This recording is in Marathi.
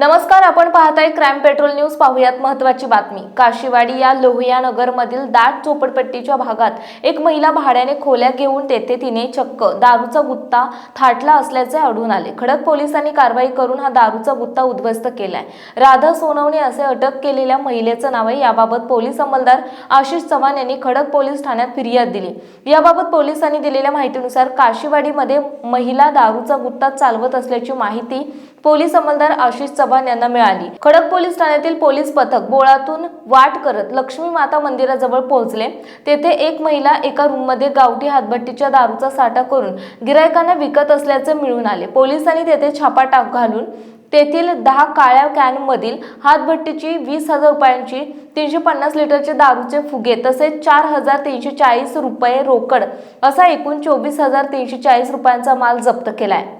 नमस्कार आपण पाहताय क्राईम पेट्रोल न्यूज पाहूयात महत्वाची बातमी. काशीवाडी या लोहिया नगरमधील दाट झोपडपट्टीच्या भागात एक महिला भाड्याने खोल्या घेऊन तेथे तिने चक्क दारूचा गुत्ता थाटला असल्याचे आढळून आले. खडक पोलिसांनी कारवाई करून हा दारूचा गुत्ता उद्ध्वस्त केलाय. राधा सोनवणे असे अटक केलेल्या महिलेचं नाव आहे याबाबत पोलीस अंमलदार आशिष चव्हाण यांनी खडक पोलीस ठाण्यात फिर्याद दिली. याबाबत पोलिसांनी दिलेल्या माहितीनुसार काशीवाडीमध्ये महिला दारूचा गुत्ता चालवत असल्याची माहिती पोलीस अंमलदार आशिष चव्हाण यांना मिळाली. खडक पोलीस ठाण्यातील पोलीस पथक बोळातून वाट करत लक्ष्मी माता मंदिराजवळ पोहोचले. तेथे एक महिला एका रूममध्ये गावठी हातभट्टीच्या दारूचा साठा करून गिरायकांना विकत असल्याचे मिळून आले. पोलिसांनी तेथे छापा टाक घालून तेथील दहा काळ्या कॅनमधील हातभट्टीची वीस हजार रुपयांची तीनशे पन्नास लिटरचे दारूचे फुगे तसेच चार हजार तीनशे चाळीस रुपये रोकड असा एकूण चोवीस हजार तीनशे चाळीस रुपयांचा माल जप्त केला आहे